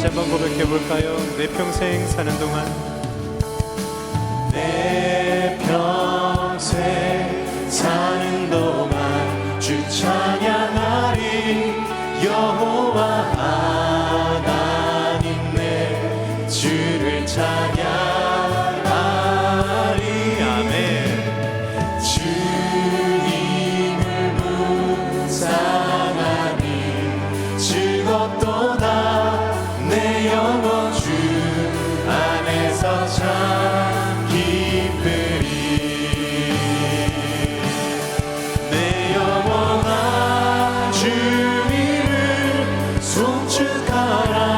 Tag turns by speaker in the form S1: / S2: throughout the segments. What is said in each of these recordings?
S1: 다시 한번 고백해 볼까요? 내 평생 사는 동안 out.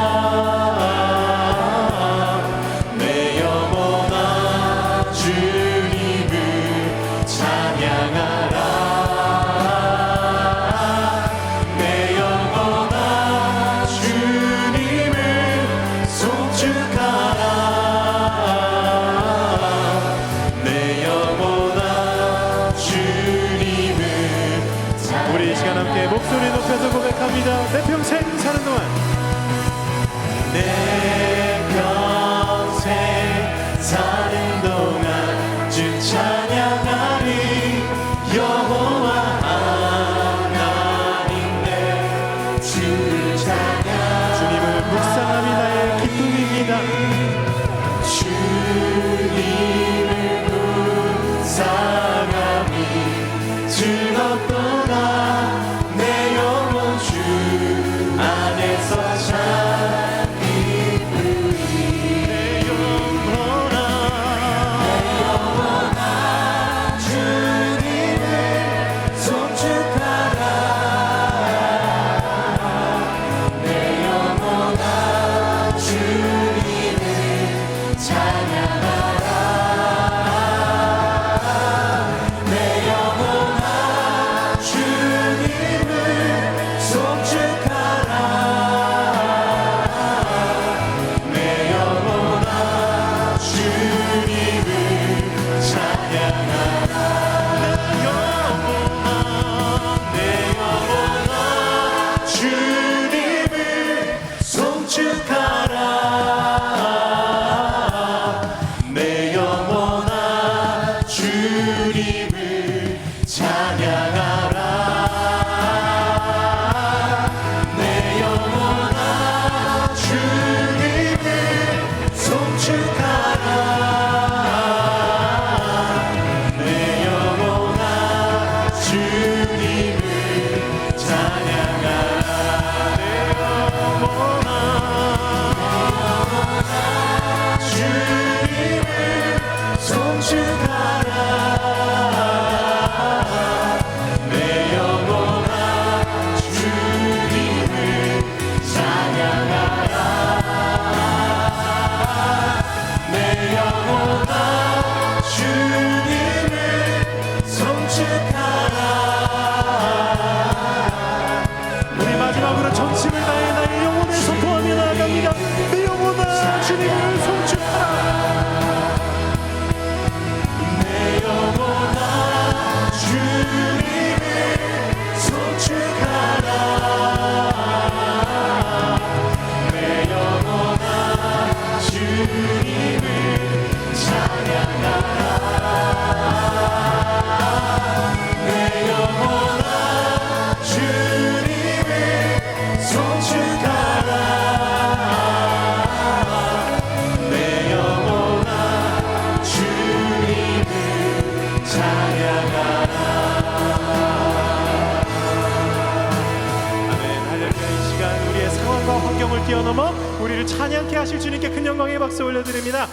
S1: 넘어 우리를 찬양케 하실 주님께 큰 영광의 박수 올려드립니다.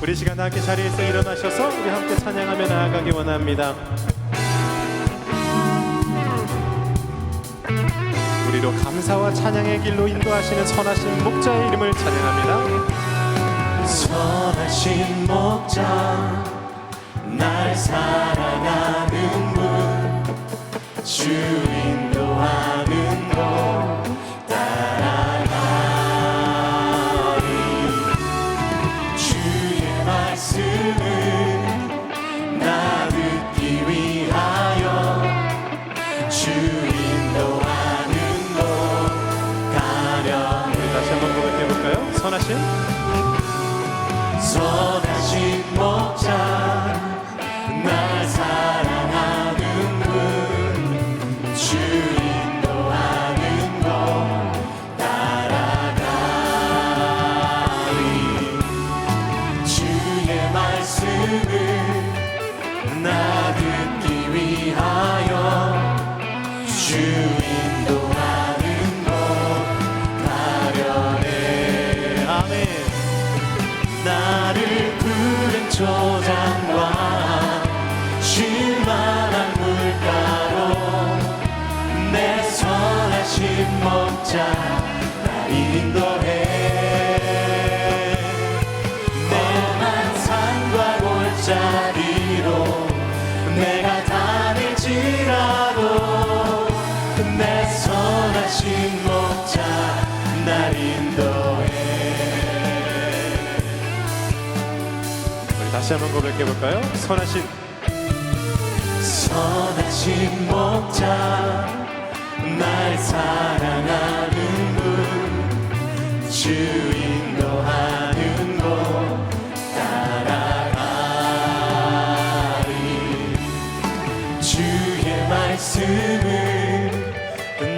S1: 우리 시간 함께 자리에서 일어나셔서 우리 함께 찬양하며 나아가기 원합니다. 우리로 감사와 찬양의 길로 인도하시는 선하신 목자의 이름을 찬양합니다. 선하신 목자 날 사랑하는 분 주인
S2: 다시 한번 고백해 볼까요? 선하신
S1: 선하신 목자 날 사랑하는 분 주 인도 하는 곳 따라가리. 주의 말씀을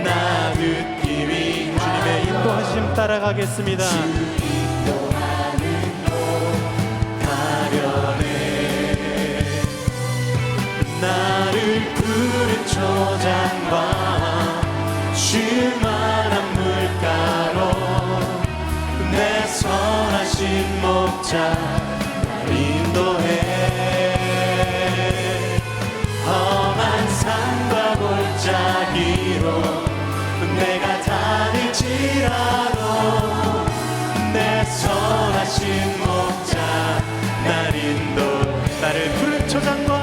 S1: 나 듣기 위하여
S2: 주님의 인도하심 따라가겠습니다.
S1: 나를 푸른 초장과 쉴만한 물가로 내 선하신 목자 날 인도해. 험한 산과 골짜기로 내가 다닐지라도 내 선하신 목자 날 인도
S2: 나를 푸른 초장과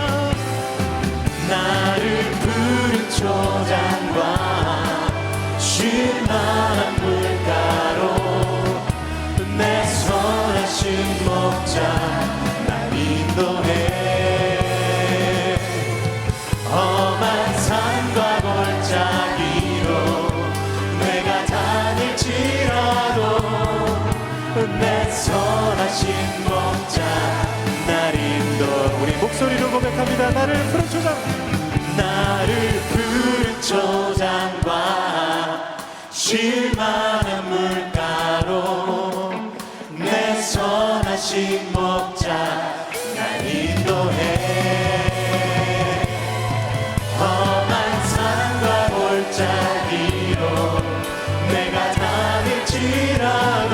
S1: 만한 물가로 내 선하신 목자 날 인도해. 험한 산과 골짜기로 내가 다닐지라도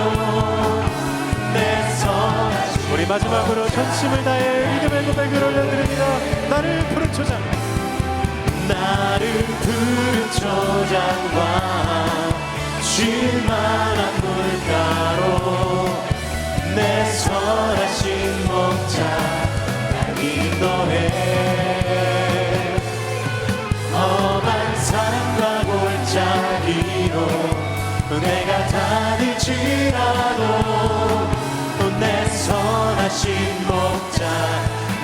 S1: 내 선하신
S2: 우리 마지막으로 전심을 다해 믿음의 고백을 올려드립니다. 나를 푸른 초장
S1: 나를 푸른 초장과 쉴만한 물가로 내 선하신 목자 날 인도해. 험한 산과 골짜기로 내가 다닐지라도 내 선하신 목자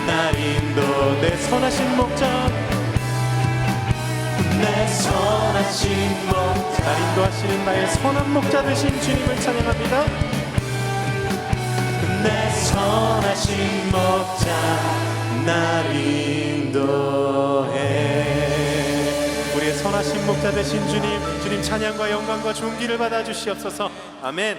S1: 날 인도
S2: 내 선하신 목자
S1: 내 선하신 목자
S2: 날 인도하시는 나의 선한 목자 되신 주님을 찬양합니다.
S1: 내 선하신 목자 날 인도해.
S2: 우리의 선하신 목자 되신 주님 주님 찬양과 영광과 존귀를 받아 주시옵소서. 아멘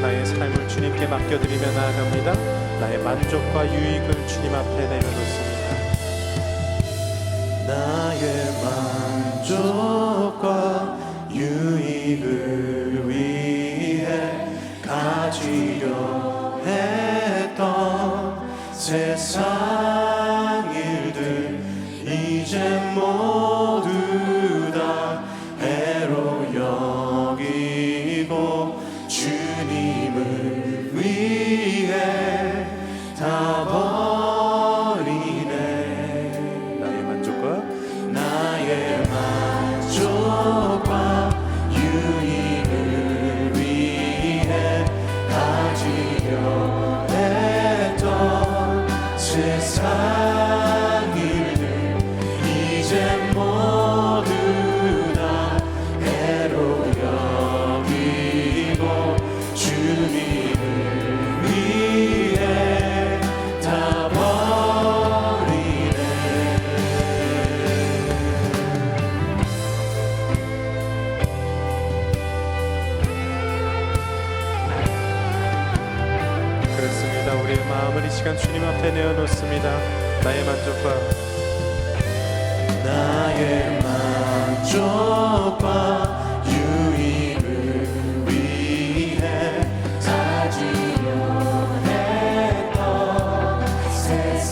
S2: 나의 삶을 주님께 맡겨드리며 나아갑니다. 나의 만족과 유익을 주님 앞에 내려놓습니다.
S1: 나의 만족과 유익을 위해 가지려 했던 세상 일들 이제 모두 Jim Moore.
S2: 나의 만족과 유익을 위해 가지려 했던 세상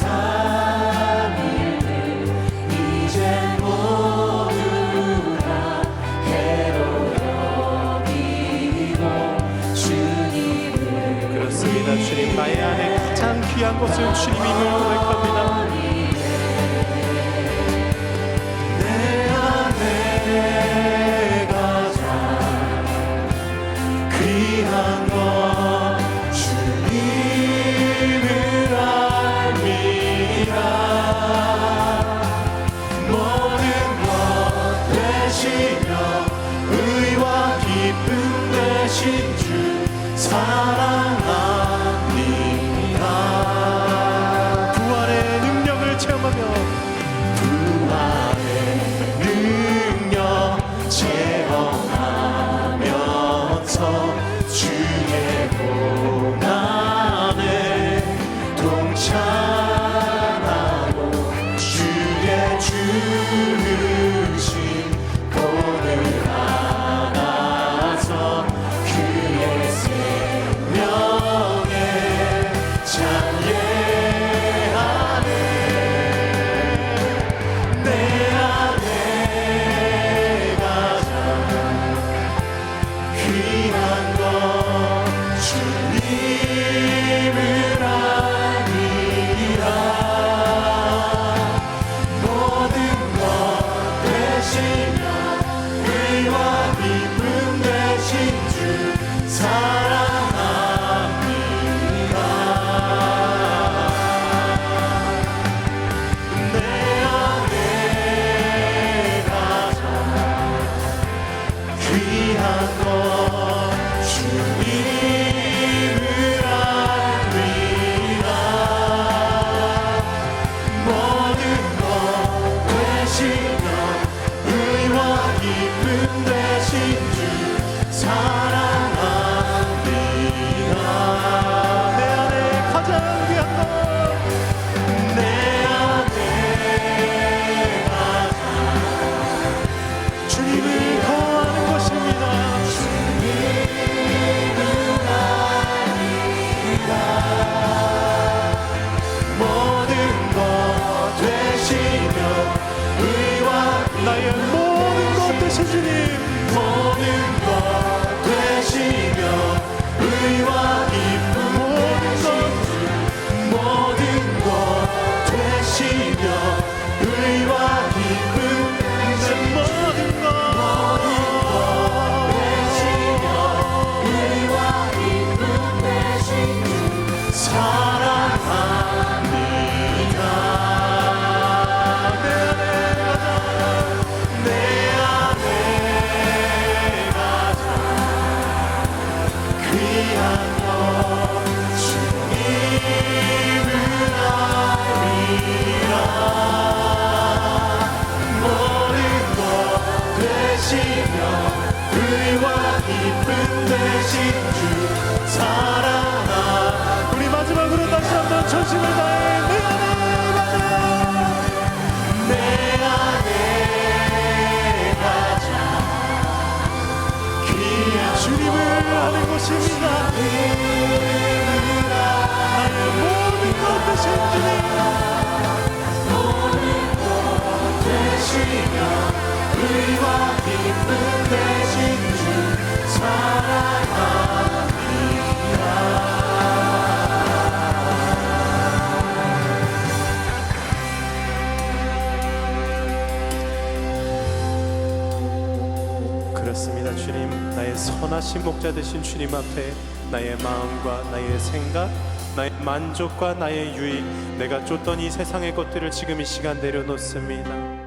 S2: 일들 이제 모두 다 해로 여기고 주님을
S1: 그렇습니다. 주님 나의 안에 가장 귀한 것을 주님임
S2: 되시며 의와 기쁨 되신 주
S1: 사랑하. 우리 마지막으로 다시 한번 전심을 다해 내 안에 가자.
S2: 내 안에 가장 귀한
S1: 주님을 하는
S2: 것입니다
S1: 그렇습니다 주님. 나의 선하신 목자 되신 주님 앞에 나의 마음과 나의 생각 나의 만족과 나의 유익 내가 쫓던 이 세상의 것들을 지금 이 시간 내려놓습니다